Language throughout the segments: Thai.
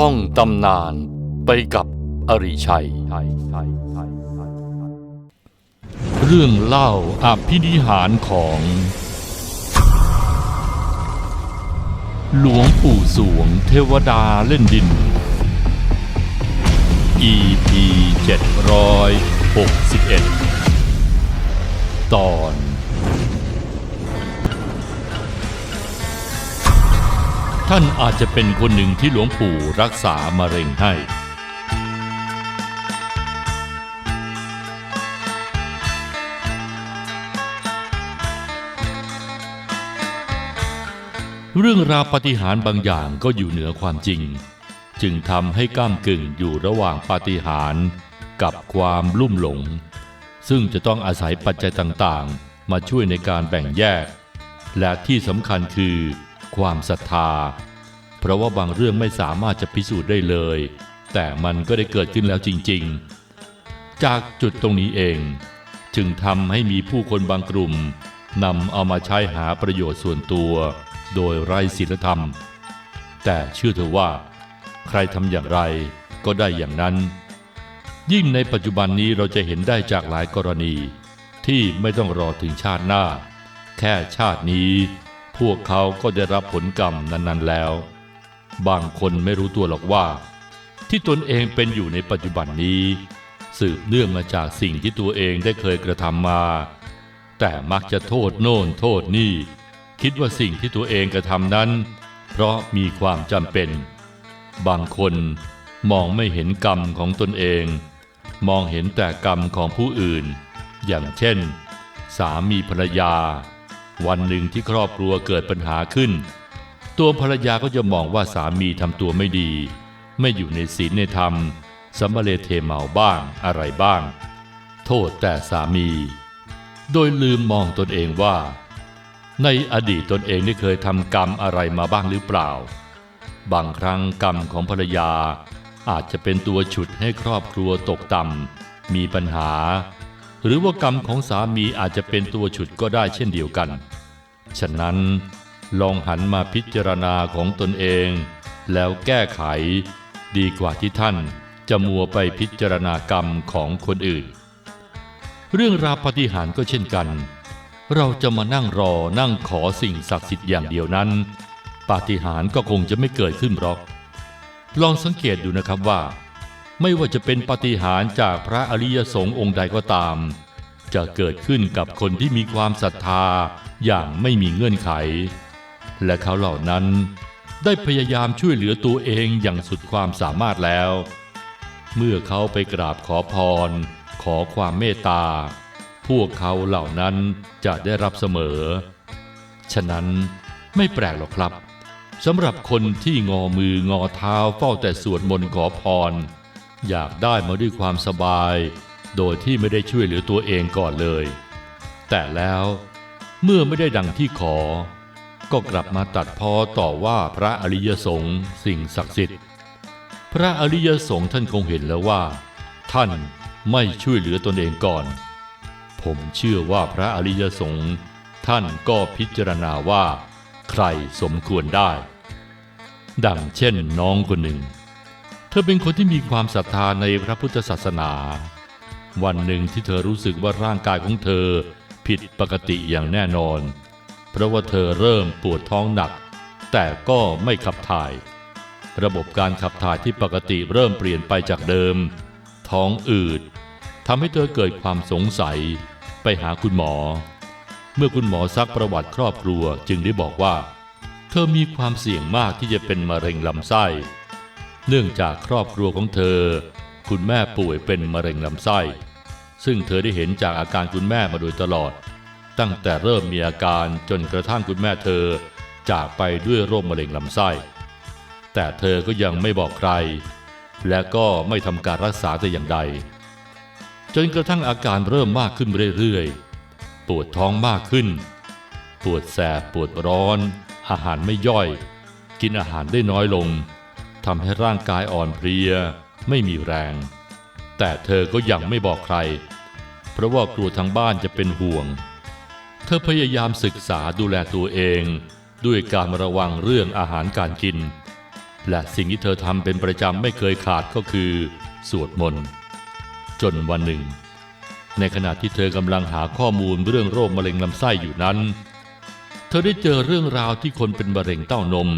ท่องตำนานไปกับอริชัย เรื่องเล่าอภินิหารของ หลวงปู่สวงเทวดาเล่นดิน EP 761 ตอน ท่านอาจจะเป็นคนหนึ่งที่หลวงปู่รักษามะเร็งให้ เรื่องราวปฏิหารบางอย่างก็อยู่เหนือความจริง จึงทำให้ก้ามกึ่งอยู่ระหว่างปฏิหารกับความลุ่มหลง ซึ่งจะต้องอาศัยปัจจัยต่างๆ มาช่วยในการแบ่งแยก และที่สำคัญคือ ความศรัทธา เพราะว่าบางเรื่องไม่สามารถจะพิสูจน์ได้เลย แต่มันก็ได้เกิดขึ้นแล้วจริง ๆ จากจุดตรงนี้เอง จึงทำให้มีผู้คนบางกลุ่มนำเอามาใช้หาประโยชน์ส่วนตัว โดยไร้ศีลธรรม แต่เชื่อเถอะว่า ใครทำอย่างไรก็ได้อย่างนั้น ยิ่งในปัจจุบันนี้เราจะเห็นได้จากหลายกรณี ที่ไม่ต้องรอถึงชาติหน้า แค่ชาตินี้ พวกเขาก็ได้รับผลกรรมนั้น ๆ แล้ว บางคนไม่รู้ตัวหรอกว่า ที่ตนเองเป็นอยู่ในปัจจุบันนี้ สืบเนื่องมาจากสิ่งที่ตัวเองได้เคยกระทำมา แต่มักจะโทษโน่นโทษนี่ คิดว่าสิ่งที่ตัวเองกระทำนั้น เพราะมีความจำเป็น บางคนมองไม่เห็นกรรมของตนเอง มองเห็นแต่กรรมของผู้อื่น อย่างเช่น สามีภรรยา วันหนึ่งที่ครอบครัวเกิดปัญหาขึ้น ตัวภรรยาก็จะมองว่าสามีทำตัวไม่ดี ไม่อยู่ในศีลในธรรมสัมเลเทเมาบ้างอะไรบ้าง โทษแต่สามี โดยลืมมองตนเองว่า ในอดีตตนเองได้เคยทำกรรมอะไรมาบ้างหรือเปล่า บางครั้งกรรมของภรรยาอาจจะเป็นตัวฉุดให้ครอบครัวตกต่ำมีปัญหา หรือว่ากรรมของสามีอาจจะเป็นตัวฉุดก็ได้เช่นเดียวกัน ฉะนั้นลองหันมาพิจารณาของตนเอง แล้วแก้ไขดีกว่าที่ท่านจะมัวไปพิจารณากรรมของคนอื่น เรื่องราวปฏิหารก็เช่นกัน เราจะมานั่งรอนั่งขอสิ่งศักดิ์สิทธิ์อย่างเดียวนั้น ปาฏิหาริย์ก็คงจะไม่เกิดขึ้นหรอก ลองสังเกตดูนะครับว่า ไม่ว่าจะเป็นปฏิหารจากพระอริยสงฆ์องค์ใดก็ตาม จะเกิดขึ้นกับคนที่มีความศรัทธาอย่างไม่มีเงื่อนไข และเขาเหล่านั้นได้พยายามช่วยเหลือตัวเองอย่างสุดความสามารถแล้ว เมื่อเขาไปกราบขอพร ขอความเมตตา พวกเขาเหล่านั้นจะได้รับเสมอ ฉะนั้นไม่แปลกหรอกครับสำหรับคนที่งอมืองอเท้าเฝ้าแต่สวดมนต์ขอพร อยากได้มาด้วยความสบาย โดยที่ไม่ได้ช่วยเหลือตัวเองก่อนเลย แต่แล้วเมื่อไม่ได้ดังที่ขอ ก็กลับมาตัดพ้อต่อว่าพระอริยสงฆ์สิ่งศักดิ์สิทธิ์ พระอริยสงฆ์ท่านคงเห็นแล้วว่า ท่านไม่ช่วยเหลือตนเองก่อน ผมเชื่อว่าพระอริยสงฆ์ท่านก็พิจารณาว่า ใครสมควรได้ ดังเช่นน้องคนหนึ่ง ธอเป็นคนที่มีความศรัทธาในพระพุทธศาสนา วันหนึ่งที่เธอรู้สึกว่าร่างกายของเธอผิดปกติอย่างแน่นอน เพราะว่าเธอเริ่มปวดท้องหนัก แต่ก็ไม่ขับถ่าย ระบบการขับถ่ายที่ปกติเริ่มเปลี่ยนไปจากเดิม ท้องอืดทำให้เธอเกิดความสงสัย ไปหาคุณหมอ เมื่อคุณหมอซักประวัติครอบครัวจึงได้บอกว่า เธอมีความเสี่ยงมากที่จะเป็นมะเร็งลำไส้ เนื่องจากครอบครัวของเธอ คุณแม่ป่วยเป็นมะเร็งลำไส้ ซึ่งเธอได้เห็นจากอาการคุณแม่มาโดยตลอด ตั้งแต่เริ่มมีอาการจนกระทั่งคุณแม่เธอ จากไปด้วยโรคมะเร็งลำไส้ แต่เธอก็ยังไม่บอกใคร และก็ไม่ทำการรักษาแต่อย่างใด จนกระทั่งอาการเริ่มมากขึ้นเรื่อยๆ ปวดท้องมากขึ้น ปวดแสบปวดร้อน อาหารไม่ย่อย กินอาหารได้น้อยลง ทำให้ร่างกายอ่อนเพลียไม่มีแรง แต่เธอก็ยังไม่บอกใคร เพราะว่ากลัวทางบ้านจะเป็นห่วง เธอพยายามศึกษาดูแลตัวเอง ด้วยการระวังเรื่องอาหารการกิน และสิ่งที่เธอทำเป็นประจำไม่เคยขาดก็คือ สวดมนต์ จนวันหนึ่ง ในขณะที่เธอกำลังหาข้อมูลเรื่องโรคมะเร็งลำไส้อยู่นั้น เธอได้เจอเรื่องราวที่คนเป็นมะเร็งเต้านม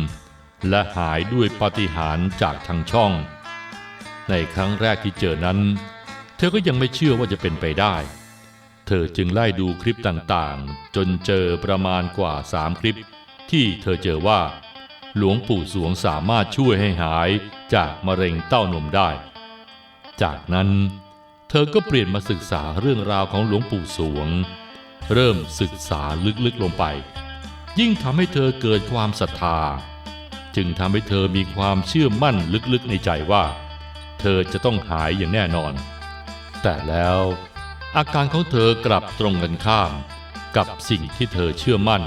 และหายด้วยปาฏิหาริย์จากทางช่อง ในครั้งแรกที่เจอนั้น เธอก็ยังไม่เชื่อว่าจะเป็นไปได้ เธอจึงไล่ดูคลิปต่างๆ จนเจอประมาณกว่าสามคลิป ที่เธอเจอว่า หลวงปู่สวงสามารถช่วยให้หายจากมะเร็งเต้านมได้ จากนั้น เธอก็เปลี่ยนมาศึกษาเรื่องราวของหลวงปู่สวง เริ่มศึกษาลึกๆลงไป ยิ่งทำให้เธอเกิดความศรัทธา จึงทำให้เธอมีความเชื่อมั่นลึกๆในใจว่า เธอจะต้องหายอย่างแน่นอน แต่แล้วอาการของเธอกลับตรงกันข้าม กับสิ่งที่เธอเชื่อมั่น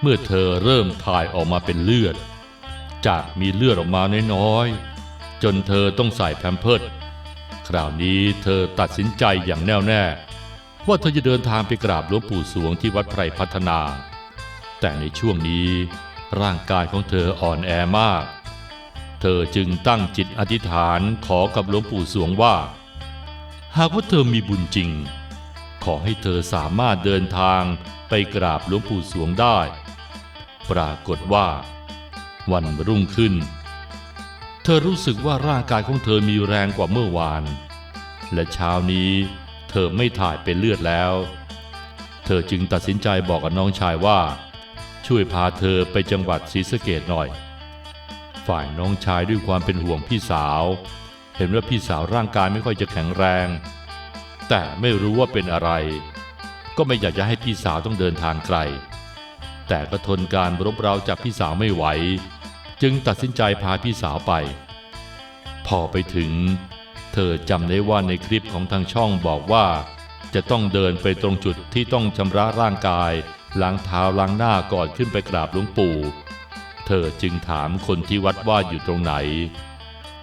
เมื่อเธอเริ่มถ่ายออกมาเป็นเลือด จากมีเลือดออกมาน้อยๆ จนเธอต้องใส่แพมเพิร์สคราวนี้เธอตัดสินใจอย่างแน่วแน่ ว่าเธอจะเดินทางไปกราบหลวงปู่สวงที่วัดไพรพัฒนา แต่ในช่วงนี้ ร่างกายของเธออ่อนแอมาก เธอจึงตั้งจิตอธิษฐานขอกับหลวงปู่สวงว่า หากว่าเธอมีบุญจริง ขอให้เธอสามารถเดินทางไปกราบหลวงปู่สวงได้ ปรากฏว่า วันรุ่งขึ้น เธอรู้สึกว่าร่างกายของเธอมีแรงกว่าเมื่อวาน และเช้านี้เธอไม่ถ่ายเป็นเลือดแล้ว เธอจึงตัดสินใจบอกกับน้องชายว่า ช่วยพาเธอไปจังหวัดศรีสะเกดหน่อย ฝ่ายน้องชายด้วยความเป็นห่วงพี่สาว เห็นว่าพี่สาวร่างกายไม่ค่อยจะแข็งแรง แต่ไม่รู้ว่าเป็นอะไร ก็ไม่อยากจะให้พี่สาวต้องเดินทางไกล แต่ก็ทนการรบเร้าจากพี่สาวไม่ไหว จึงตัดสินใจพาพี่สาวไป พอไปถึง เธอจำได้ว่าในคลิปของทางช่องบอกว่าจะต้องเดินไปตรงจุดที่ต้องชำระร่างกาย ล้างเท้าล้างหน้าก่อนขึ้นไปกราบหลวงปู่ เธอจึงถามคนที่วัดว่าอยู่ตรงไหน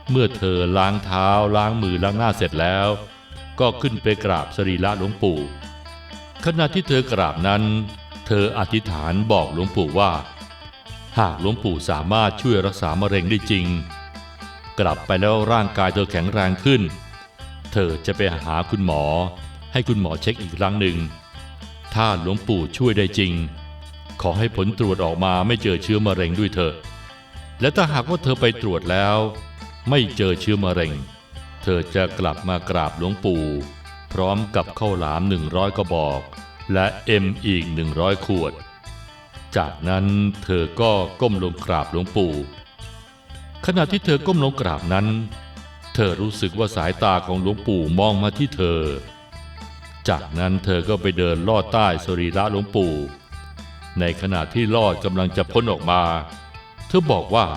เมื่อเธอล้างเท้าล้างมือล้างหน้าเสร็จแล้ว ก็ขึ้นไปกราบสรีระหลวงปู่ ขณะที่เธอกราบนั้น เธออธิษฐานบอกหลวงปู่ว่า หากหลวงปู่สามารถช่วยรักษามะเร็งได้จริง กลับไปแล้วร่างกายเธอแข็งแรงขึ้น เธอจะไปหาคุณหมอ ให้คุณหมอเช็คอีกครั้งหนึ่ง ถ้าหลวงปู่ช่วยได้จริง ขอให้ผลตรวจออกมาไม่เจอเชื้อมะเร็งด้วยเถอะและถ้าหากว่าเธอไปตรวจแล้ว ไม่เจอเชื้อมะเร็ง เธอจะกลับมากราบหลวงปู่ พร้อมกับข้าวหลามหนึ่งร้อยกระบอก และเอ็มอีกหนึ่งร้อยขวด จากนั้นเธอก็ก้มลงกราบหลวงปู่ ขณะที่เธอก้มลงกราบนั้น เธอรู้สึกว่าสายตาของหลวงปู่มองมาที่เธอ จากนั้นเธอก็ไปเดินลอดใต้สรีระหลวงปู่ ในขณะที่ลอดกำลังจะพ้นออกมา เธอบอกว่า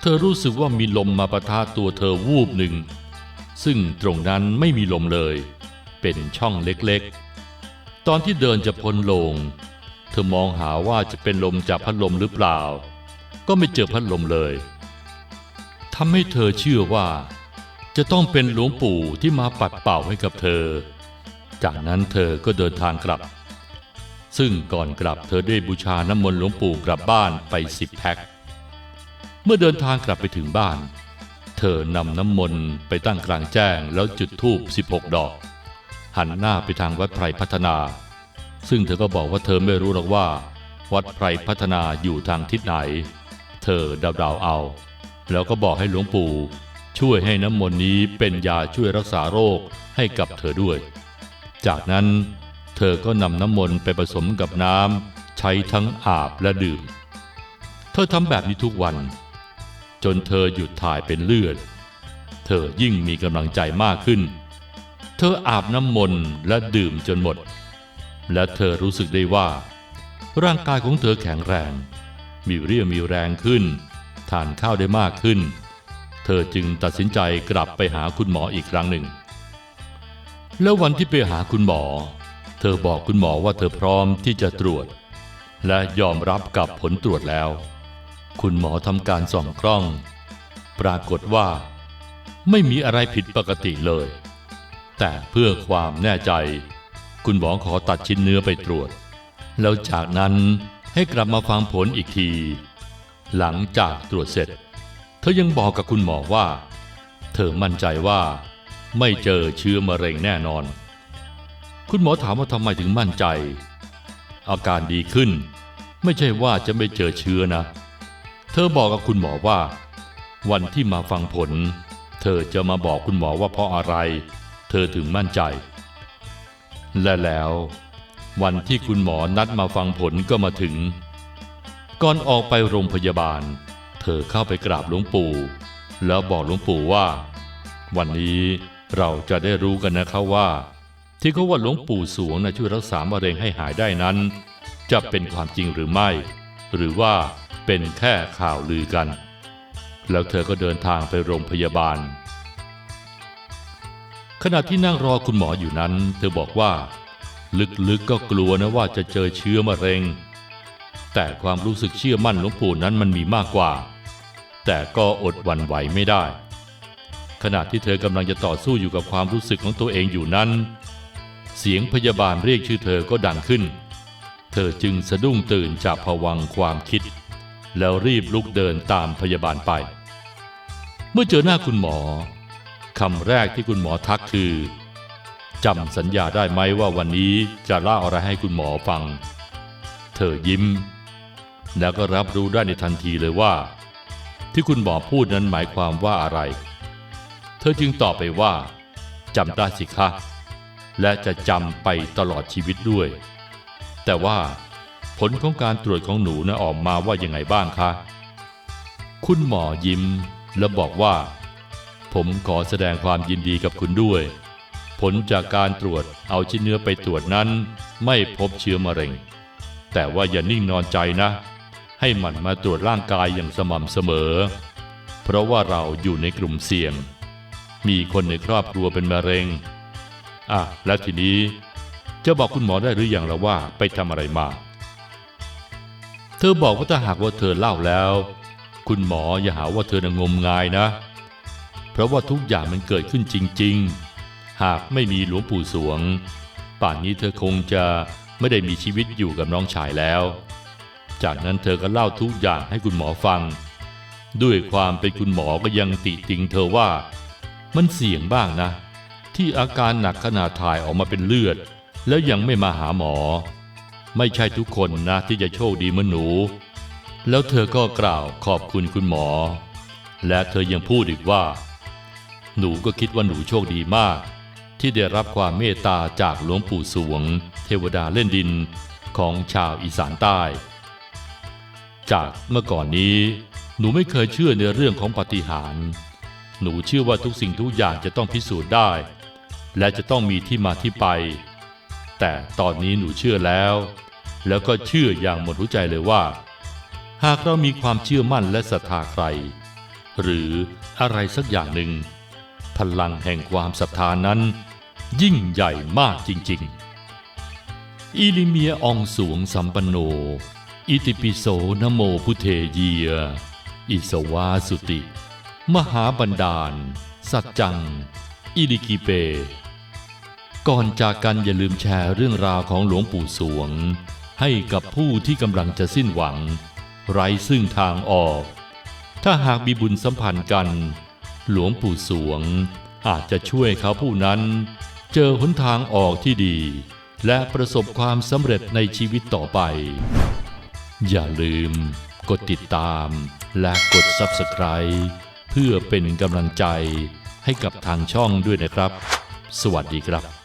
เธอรู้สึกว่ามีลมมาประทะตัวเธอวูบหนึ่ง ซึ่งตรงนั้นไม่มีลมเลย เป็นช่องเล็กๆ ตอนที่เดินจะพ้นลง เธอมองหาว่าจะเป็นลมจากพัดลมหรือเปล่า ก็ไม่เจอพัดลมเลยทำให้เธอเชื่อว่า จะต้องเป็นหลวงปู่ที่มาปัดเป่าให้กับเธอ จากนั้นเธอก็เดินทางกลับ ซึ่งก่อนกลับเธอได้บูชาน้ำมนต์หลวงปู่กลับบ้านไปสิบแพ็ค เมื่อเดินทางกลับไปถึงบ้าน เธอนำน้ำมนต์ไปตั้งกลางแจ้งแล้วจุดธูป 16 ดอก หันหน้าไปทางวัดไพรพัฒนา ซึ่งเธอก็บอกว่าเธอไม่รู้หรอกว่า วัดไพรพัฒนาอยู่ทางทิศไหน เธอเดาๆเอา แล้วก็บอกให้หลวงปู่ช่วยให้น้ำมนต์นี้เป็นยาช่วยรักษาโรคให้กับเธอด้วย จากนั้นเธอก็นำน้ำมนต์ไปผสมกับน้ำใช้ทั้งอาบและดื่ม เธอทำแบบนี้ทุกวัน จนเธอหยุดถ่ายเป็นเลือด เธอยิ่งมีกำลังใจมากขึ้น เธออาบน้ำมนต์และดื่มจนหมด และเธอรู้สึกได้ว่า ร่างกายของเธอแข็งแรง มีเรี่ยวมีแรงขึ้น ทานข้าวได้มากขึ้น เธอจึงตัดสินใจกลับไปหาคุณหมออีกครั้งหนึ่ง แล้ววันที่ไปหาคุณหมอ เธอบอกคุณหมอว่าเธอพร้อมที่จะตรวจ และยอมรับกับผลตรวจแล้ว คุณหมอทำการส่องกล้อง ปรากฏว่า ไม่มีอะไรผิดปกติเลย แต่เพื่อความแน่ใจ คุณหมอขอตัดชิ้นเนื้อไปตรวจ แล้วจากนั้นให้กลับมาฟังผลอีกที หลังจากตรวจเสร็จ เธอยังบอกกับคุณหมอว่า เธอมั่นใจว่า ไม่เจอเชื้อมะเร็งแน่นอน คุณหมอถามว่าทำไมถึงมั่นใจ อาการดีขึ้น ไม่ใช่ว่าจะไม่เจอเชื้อนะ เธอบอกกับคุณหมอว่า วันที่มาฟังผล เธอจะมาบอกคุณหมอว่าเพราะอะไร เธอถึงมั่นใจ และแล้ว วันที่คุณหมอนัดมาฟังผลก็มาถึง ก่อนออกไปโรงพยาบาล เธอเข้าไปกราบหลวงปู่ แล้วบอกหลวงปู่ว่า วันนี้ เราจะได้รู้กันนะครับว่า ที่เขาว่าหลวงปู่สวงนะช่วยรักษามะเร็งให้หายได้นั้น จะเป็นความจริงหรือไม่ หรือว่าเป็นแค่ข่าวลือกัน แล้วเธอก็เดินทางไปโรงพยาบาล ขณะที่นั่งรอคุณหมออยู่นั้น เธอบอกว่า ลึกๆก็กลัวนะว่าจะเจอเชื้อมะเร็ง แต่ความรู้สึกเชื่อมั่นหลวงปู่นั้นมันมีมากกว่า แต่ก็อดหวั่นไหวไม่ได้ ขณะที่เธอกำลังจะต่อสู้อยู่กับความรู้สึกของตัวเองอยู่นั้น เสียงพยาบาลเรียกชื่อเธอก็ดังขึ้น เธอจึงสะดุ้งตื่นจากภวังความคิด แล้วรีบลุกเดินตามพยาบาลไป เมื่อเจอหน้าคุณหมอคำแรกที่คุณหมอทักคือจำสัญญาได้ไหมว่าวันนี้จะเล่าอะไรให้คุณหมอฟัง เธอยิ้ม แล้วก็รับรู้ได้ในทันทีเลยว่า ที่คุณหมอพูดนั้นหมายความว่าอะไร ธอจึงตอบไปว่าจำได้สิคะ และจะจำไปตลอดชีวิตด้วย แต่ว่าผลของการตรวจของหนูนะออกมาว่ายังไงบ้างคะ คุณหมอยิ้มและบอกว่า ผมขอแสดงความยินดีกับคุณด้วย ผลจากการตรวจเอาชิ้นเนื้อไปตรวจนั้น ไม่พบเชื้อมะเร็ง แต่ว่าอย่านิ่งนอนใจนะ ให้มันมาตรวจร่างกายอย่างสม่ำเสมอ เพราะว่าเราอยู่ในกลุ่มเสี่ยง มีคนในครอบครัวเป็นมะเร็ง อะ แล้วทีนี้จะบอกคุณหมอได้หรืออยังละว่าไปทำอะไรมา เธอบอกว่าถ้าหากว่าเธอเล่าแล้ว คุณหมออย่าหาว่าเธอนงมงายนะ เพราะว่าทุกอย่างมันเกิดขึ้นจริง ๆ หากไม่มีหลวงปู่สวง ป่านนี้เธอคงจะไม่ได้มีชีวิตอยู่กับน้องชายแล้ว จากนั้นเธอก็เล่าทุกอย่างให้คุณหมอฟัง ด้วยความเป็นคุณหมอก็ยังติติงเธอว่า มันเสี่ยงบ้างนะ ที่อาการหนักขนาดถ่ายออกมาเป็นเลือด แล้วยังไม่มาหาหมอ ไม่ใช่ทุกคนนะที่จะโชคดีเหมือนหนู แล้วเธอก็กล่าวขอบคุณคุณหมอ และเธอยังพูดอีกว่า หนูก็คิดว่าหนูโชคดีมาก ที่ได้รับความเมตตาจากหลวงปู่สวง เทวดาเล่นดินของชาวอีสานใต้ จากเมื่อก่อนนี้หนูไม่เคยเชื่อในเรื่องของปาฏิหาริย์ หนูเชื่อว่าทุกสิ่งทุกอย่างจะต้องพิสูจน์ได้ และจะต้องมีที่มาที่ไป แต่ตอนนี้หนูเชื่อแล้ว แล้วก็เชื่ออย่างหมดหัวใจเลยว่า หากเรามีความเชื่อมั่นและศรัทธาใคร หรืออะไรสักอย่างหนึ่ง พลังแห่งความศรัทธานั้น ยิ่งใหญ่มากจริง ๆ อิลิเมียอองสวงสัมปันโน อิติปิโสนโมพุเทเยียอิสวาสุติ มหาบันดาล สัจจัง อิลิกิเป ก่อนจากกันอย่าลืมแชร์เรื่องราวของหลวงปู่สวง ให้กับผู้ที่กำลังจะสิ้นหวัง ไร้ซึ่งทางออก ถ้าหากมีบุญสัมพันธ์กัน หลวงปู่สวง อาจจะช่วยเขาผู้นั้น เจอหนทางออกที่ดี และประสบความสำเร็จในชีวิตต่อไป อย่าลืม กดติดตามและกด Subscribe เพื่อเป็นกำลังใจให้กับทางช่องด้วยนะครับ สวัสดีครับ